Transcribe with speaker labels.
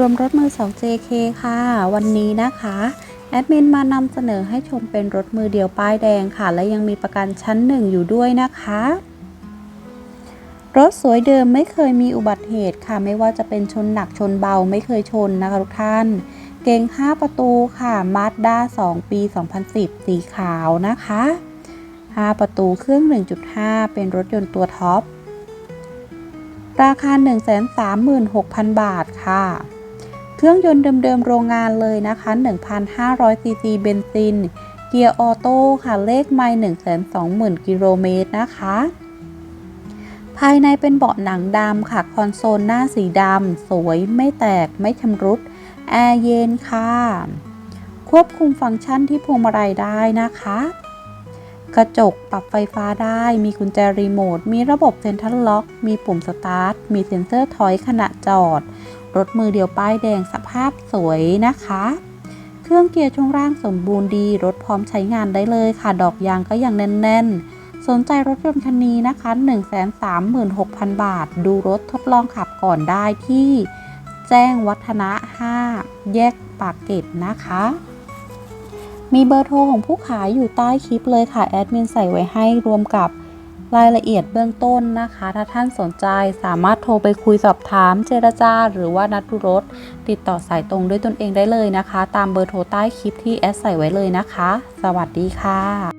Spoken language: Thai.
Speaker 1: รวมรถมือ2 JK ค่ะ วันนี้นะคะแอดมินมานำเสนอให้ชมเป็นรถมือเดียวป้ายแดงค่ะ และยังมีประกันชั้นหนึ่งอยู่ด้วยนะคะ รถสวยเดิมไม่เคยมีอุบัติเหตุค่ะ ไม่ว่าจะเป็นชนหนักชนเบาไม่เคยชนนะคะทุกท่าน เก่ง5 ประตูค่ะมาสด้า2 ปี 2010 สีขาวนะคะ 5 ประตูเครื่อง 1.5 เป็นรถยนต์ตัวท็อป ราคา 136,000 บาทค่ะ เครื่องยนต์เดิมๆโรงงานเลยนะคะ1,500ซีซีเบนซิน เกียร์ออโต้ค่ะ เลขไมล์120,000 กิโลเมตรนะคะ ภายในเป็นเบาะหนังดำค่ะ คอนโซลหน้าสีดำ สวยไม่แตกไม่ชำรุด แอร์เย็นค่ะ ควบคุมฟังก์ชันที่พวงมาลัยได้นะคะ กระจกปรับไฟฟ้าได้ มีกุญแจรีโมท มีระบบเซ็นทรัลล็อก มีปุ่มสตาร์ท มีเซ็นเซอร์ถอยขณะจอด รถมือเดียวป้ายแดงสภาพสวยนะคะ เครื่องเกียร์ช่วงล่างสมบูรณ์ดี รถพร้อมใช้งานได้เลยค่ะ ดอกยางก็ยังแน่น ๆ สนใจรถยนต์คันนี้นะคะ 136,000 บาท ดูรถทดลองขับก่อนได้ที่แจ้งวัฒนะ 5 แยกปากเกร็ดนะคะ มีเบอร์โทรของผู้ขายอยู่ใต้คลิปเลยค่ะ แอดมินใส่ไว้ให้รวมกับ รายละเอียดเบื้องต้นนะคะ ถ้าท่านสนใจสามารถโทรไปคุยสอบถามเจรจา หรือว่านัดดูรถ ติดต่อสายตรงด้วยตนเองได้เลยนะคะ ตามเบอร์โทรใต้คลิปที่แอดใส่ไว้เลยนะคะ สวัสดีค่ะ